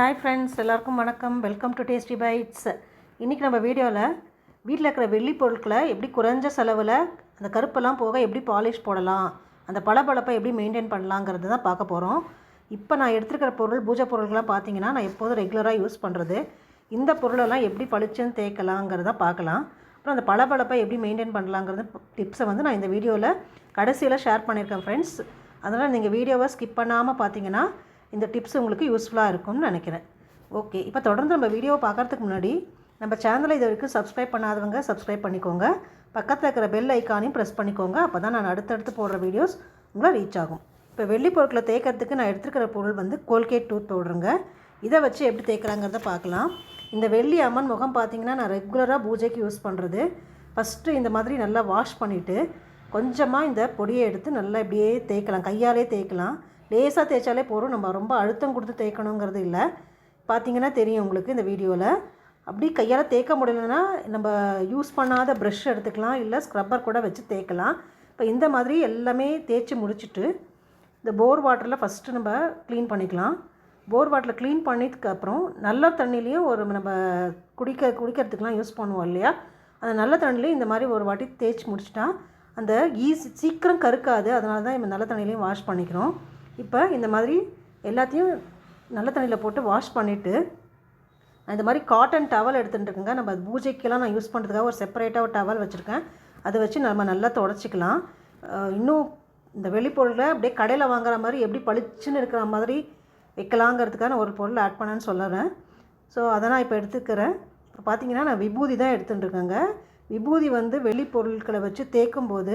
Hi friends எல்லாருக்கும் வணக்கம். Welcome to tasty bytes இன்றைக்கி நம்ம வீடியோவில் வீட்டில் இருக்கிற வெள்ளி பொருட்களை எப்படி குறைஞ்ச செலவில் அந்த கருப்பெல்லாம் போக எப்படி பாலிஷ் போடலாம் அந்த பளபளப்பை எப்படி மெயின்டைன் பண்ணலாங்கிறது தான் பார்க்க போகிறோம் இப்போ நான் எடுத்துருக்கிற பொருள் பூஜை பொருட்கள்லாம் பார்த்தீங்கன்னா நான் எப்போதும் ரெகுலராக யூஸ் பண்ணுறது இந்த பொருளெல்லாம் எப்படி பளிச்சுன்னு தேய்க்கலாங்கிறத பார்க்கலாம். அப்புறம் அந்த பளபளப்பை எப்படி மெயின்டைன் பண்ணலாங்கிறது டிப்ஸை வந்து நான் இந்த வீடியோவில் கடைசியில் ஷேர் பண்ணியிருக்கேன் ஃப்ரெண்ட்ஸ் அதனால் நீங்கள் வீடியோவை ஸ்கிப் பண்ணாமல் பார்த்தீங்கன்னா இந்த டிப்ஸ் உங்களுக்கு யூஸ்ஃபுல்லாக இருக்கும்னு நினைக்கிறேன். ஓகே இப்போ தொடர்ந்து நம்ம வீடியோவை பார்க்குறதுக்கு முன்னாடி நம்ம சேனலை இது வரைக்கும் சப்ஸ்கிரைப் பண்ணாதவங்க சப்ஸ்கிரைப் பண்ணிக்கோங்க. பக்கத்தில் இருக்கிற பெல் ஐக்கானையும் ப்ரெஸ் பண்ணிக்கோங்க. அப்போ தான் நான் அடுத்தடுத்து போடுற வீடியோஸ் உங்களை ரீச் ஆகும். இப்போ வெள்ளி பொருட்களை தேய்க்கிறதுக்கு நான் எடுத்துருக்கிற பொருள் வந்து கோல்கேட் டூத் பவுடருங்க இதை வச்சு எப்படி தேய்க்கிறாங்கிறத பார்க்கலாம். இந்த வெள்ளி அம்மன் முகம் பார்த்திங்கன்னா நான் ரெகுலராக பூஜைக்கு யூஸ் பண்ணுறது ஃபஸ்ட்டு இந்த மாதிரி நல்லா வாஷ் பண்ணிவிட்டு கொஞ்சமாக இந்த பொடியை எடுத்து நல்லா இப்படியே தேய்க்கலாம். கையாலே தேய்க்கலாம். லேசாக தேய்ச்சாலே போதும். நம்ம ரொம்ப அழுத்தம் கொடுத்து தேய்க்கணுங்கிறது இல்லை. பார்த்தீங்கன்னா தெரியும் உங்களுக்கு இந்த வீடியோவில் அப்படி கையால் தேய்க்க முடியலன்னா நம்ம யூஸ் பண்ணாத ப்ரஷ் எடுத்துக்கலாம். இல்லை ஸ்க்ரப்பர் கூட வச்சு தேய்க்கலாம். இப்போ இந்த மாதிரி எல்லாமே தேய்ச்சி முடிச்சுட்டு இந்த போர் வாட்டரில் ஃபஸ்ட்டு நம்ம க்ளீன் பண்ணிக்கலாம். போர் வாட்டரில் க்ளீன் பண்ணதுக்கப்புறம் நல்ல தண்ணிலையும் ஒரு நம்ம குடிக்க குடிக்கிறதுக்கெலாம் யூஸ் பண்ணுவோம் இல்லையா? அந்த நல்ல தண்ணிலையும் இந்த மாதிரி ஒரு வாட்டி தேய்ச்சி முடிச்சிட்டா அந்த ஈஸி சீக்கிரம் கருக்காது. அதனால தான் நம்ம நல்ல தண்ணிலையும் வாஷ் பண்ணிக்கிறோம். இப்போ இந்த மாதிரி எல்லாத்தையும் நல்ல தண்ணியில் போட்டு வாஷ் பண்ணிவிட்டு இந்த மாதிரி காட்டன் டவல் எடுத்துகிட்டுருக்கேங்க நம்ம பூஜைக்கெல்லாம் நான் யூஸ் பண்ணுறதுக்காக ஒரு செப்பரேட்டாக ஒரு டவல் வச்சுருக்கேன். அதை வச்சு நம்ம நல்லா தொடச்சிக்கலாம். இன்னும் இந்த வெளிப்பொருளை அப்படியே கடையில் வாங்குற மாதிரி எப்படி பளிச்சுன்னு இருக்கிற மாதிரி வைக்கலாங்கிறதுக்காக நான் ஒரு பொருள் ஆட் பண்ணேன்னு சொல்லுறேன் ஸோ அதை நான் இப்போ எடுத்துக்கிறேன். இப்போ பார்த்தீங்கன்னா நான் விபூதி தான் எடுத்துகிட்டு இருக்கேங்க. விபூதி வந்து வெளி பொருட்களை வச்சு தேய்க்கும் போது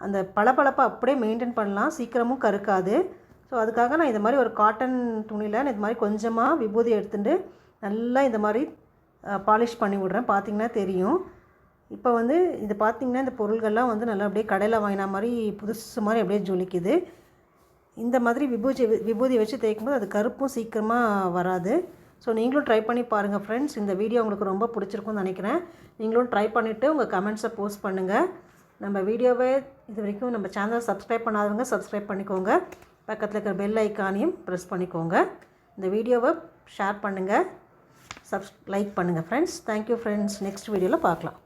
அந்த பளபளப்பை அப்படியே மெயின்டைன் பண்ணலாம். சீக்கிரமும் கருக்காது. ஸோ அதுக்காக நான் இந்த மாதிரி ஒரு காட்டன் துணியில் நான் இது மாதிரி கொஞ்சமாக விபூதி எடுத்துட்டு நல்லா இந்த மாதிரி பாலிஷ் பண்ணி விட்றேன். பார்த்திங்கன்னா தெரியும். இப்போ வந்து இது பார்த்திங்கன்னா இந்த பொருள்கள்லாம் வந்து நல்லா அப்படியே கடையில் வாங்கின மாதிரி புதுசு மாதிரி அப்படியே ஜொலிக்குது. இந்த மாதிரி விபூதி விபூதி வச்சு தேய்க்கும்போது அது கருப்பும் சீக்கிரமாக வராது. ஸோ நீங்களும் ட்ரை பண்ணி பாருங்கள் ஃப்ரெண்ட்ஸ் இந்த வீடியோ உங்களுக்கு ரொம்ப பிடிச்சிருக்கும்னு நினைக்கிறேன். நீங்களும் ட்ரை பண்ணிவிட்டு உங்கள் கமெண்ட்ஸை போஸ்ட் பண்ணுங்கள் நம்ம வீடியோவை இது வரைக்கும் நம்ம சேனலை சப்ஸ்கிரைப் பண்ணாதவங்க சப்ஸ்கிரைப் பண்ணிக்கோங்க. பக்கத்தில் இருக்கிற பெல் ஐக்கானையும் ப்ரெஸ் பண்ணிக்கோங்க. இந்த வீடியோவை ஷேர் பண்ணுங்கள் சப்ஸ் லைக் பண்ணுங்கள் friends thank you friends next வீடியோவில் பார்க்கலாம்.